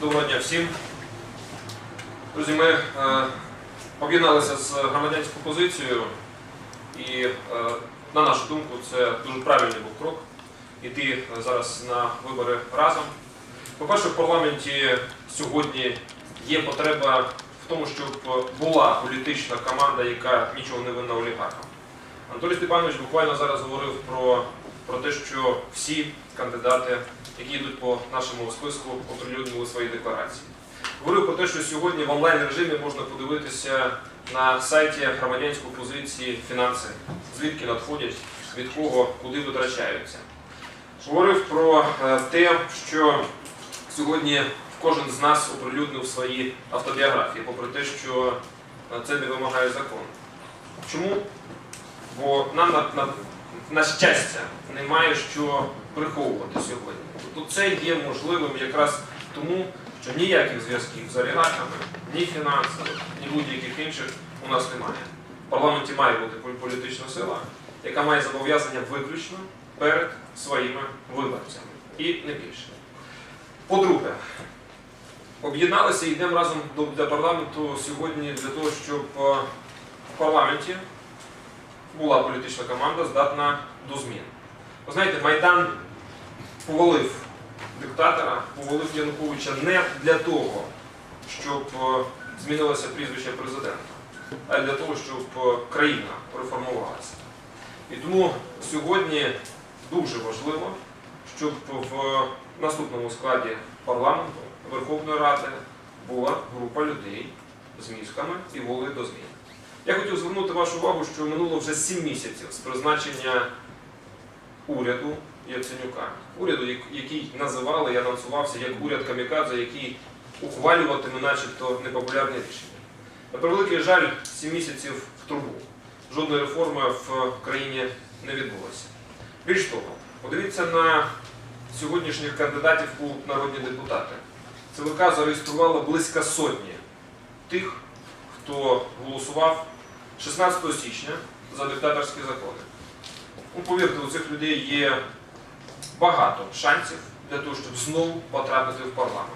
Доброго дня всім. Друзі, ми е, об'єдналися з громадянською позицією і, е, на нашу думку, це дуже правильний був крок іти е, зараз на вибори разом. По-перше, в парламенті сьогодні є потреба в тому, щоб була політична команда, яка нічого не винна олігархам. Анатолій Степанович буквально зараз говорив про, про те, що всі кандидати, які йдуть по нашому списку, оприлюднили свої декларації. Говорив про те, що сьогодні в онлайн режимі можна подивитися на сайті громадянської позиції фінанси, звідки надходять, від кого, куди витрачаються. Говорив про е, те, що сьогодні кожен з нас оприлюднив свої автобіографії, попри те, що е, це не вимагає закон. Чому? Бо нам на, щастя немає що приховувати сьогодні. Тобто це є можливим якраз тому, що ніяких зв'язків з олігархами, ні фінансових, ні будь-яких інших у нас немає. В парламенті має бути політична сила, яка має зобов'язання виключно перед своїми виборцями. І не більше. По-друге, об'єдналися і йдемо разом до парламенту сьогодні для того, щоб е, в парламенті була політична команда здатна до змін. Ви знаєте, Майдан повалив диктатора, повалив Януковича не для того, щоб е, змінилося прізвище президента, а для того, щоб е, країна реформувалася. І тому сьогодні дуже важливо, щоб в наступному складі парламенту Верховної Ради була група людей з мізками і волею до змін. Я хотів звернути вашу увагу, що минуло вже 7 місяців з призначення уряду Яценюка. Уряду, який називали і анонсувався як уряд Камікадзе, який ухвалюватиме начебто непопулярні рішення. На превеликий жаль, 7 місяців в трубу. Жодної реформи в країні не відбулося. Більш того, подивіться на сьогоднішніх кандидатів у народні депутати. ЦВК зареєструвало близько сотні тих, хто голосував 16 січня за диктаторські закони. Ну, повірте, у цих людей є багато шансів для того, щоб знову потрапити в парламент.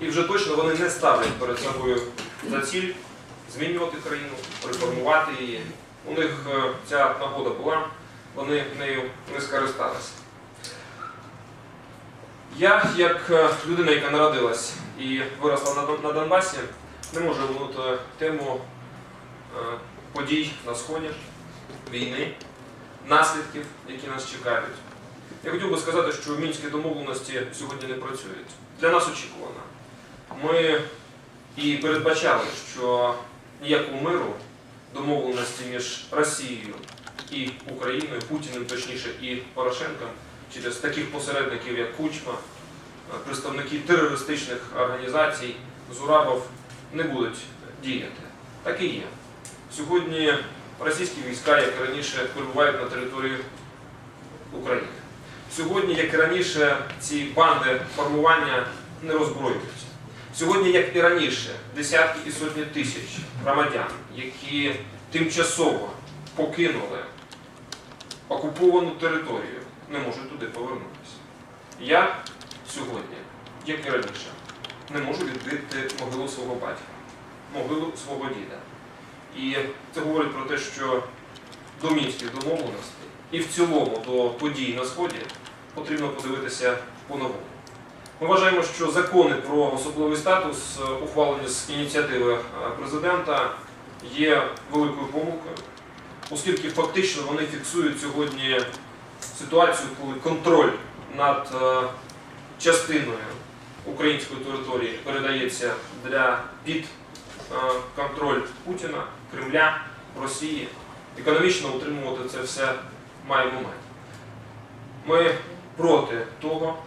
І вже точно вони не ставлять перед собою за ціль змінювати країну, реформувати її. У них е, ця нагода була, вони нею не скористалися. Я, як е, людина, яка народилась і виросла на Донбасі, не можу минути тему е, подій на сході, війни, наслідків, які нас чекають. Я хотів би сказати, що мінські домовленості сьогодні не працюють. Для нас очікувано. Ми і передбачали, що ніякого миру домовленості між Росією і Україною, Путіним, точніше, і Порошенком, через таких посередників, як Кучма, представники терористичних організацій, Зурабов, не будуть діяти. Так і є. Сьогодні російські війська, як і раніше, перебувають на території України. Сьогодні, як і раніше, ці банди формування не роззброюються. Сьогодні, як і раніше, десятки і сотні тисяч громадян, які тимчасово покинули окуповану територію, не можуть туди повернутися. Я сьогодні, як і раніше, не можу відкрити могилу свого батька, могилу свого діда. І це говорить про те, що до мінських домовленостей і в цілому до подій на Сході потрібно подивитися по-новому. Ми вважаємо, що закони про особливий статус, е, ухвалені з ініціативи е, президента, є великою помилкою, оскільки фактично вони фіксують сьогодні ситуацію, коли контроль над е, частиною української території передається для під контроль Путіна, Кремля, Росії. Економічно утримувати це все має момент. Ми проти того,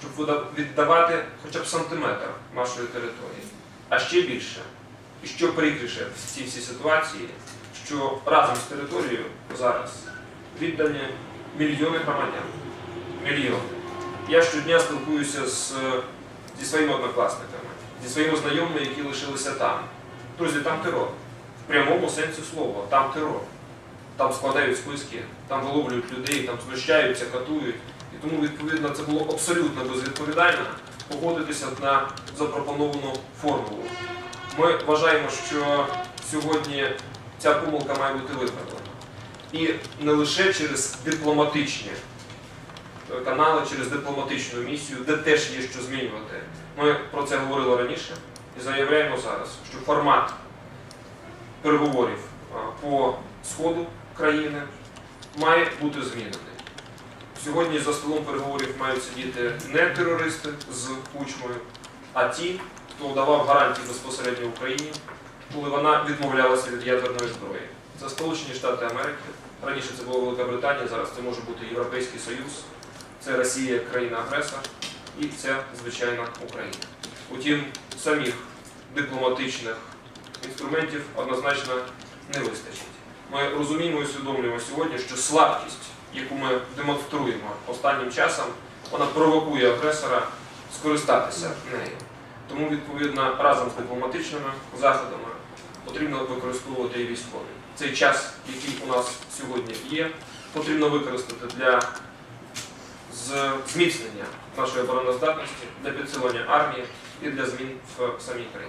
щоб віддавати хоча б сантиметр нашої території. А ще більше, і що прикріше в цій всій ситуації, що разом з територією зараз віддані мільйони громадян. Мільйони. Я щодня спілкуюся з, е, зі своїми однокласниками, зі своїми знайомими, які лишилися там. Друзі, там терор. В прямому сенсі слова, там терор. Там складають списки, там виловлюють людей, там знущаються, катують. І тому, відповідно, це було абсолютно безвідповідально погодитися на запропоновану формулу. Ми вважаємо, що сьогодні ця помилка має бути виправлена. І не лише через дипломатичні е, канали, через дипломатичну місію, де теж є що змінювати. Ми про це говорили раніше і заявляємо зараз, що формат переговорів по сходу країни має бути змінений. Сьогодні за столом переговорів мають сидіти не терористи з кучмою, а ті, хто давав гарантії безпосередньо Україні, коли вона відмовлялася від ядерної зброї. Це Сполучені Штати Америки. Раніше це була Велика Британія, зараз це може бути Європейський Союз, це Росія країна-агресор і це, звичайно, Україна. Утім, самих дипломатичних інструментів однозначно не вистачить. Ми розуміємо і усвідомлюємо сьогодні, що слабкість, яку ми демонструємо останнім часом, вона провокує агресора скористатися нею. Тому, відповідно, разом з дипломатичними заходами потрібно використовувати і військові. Цей час, який у нас сьогодні є, потрібно використати для зміцнення нашої обороноздатності, для підсилення армії і для змін в самій країні.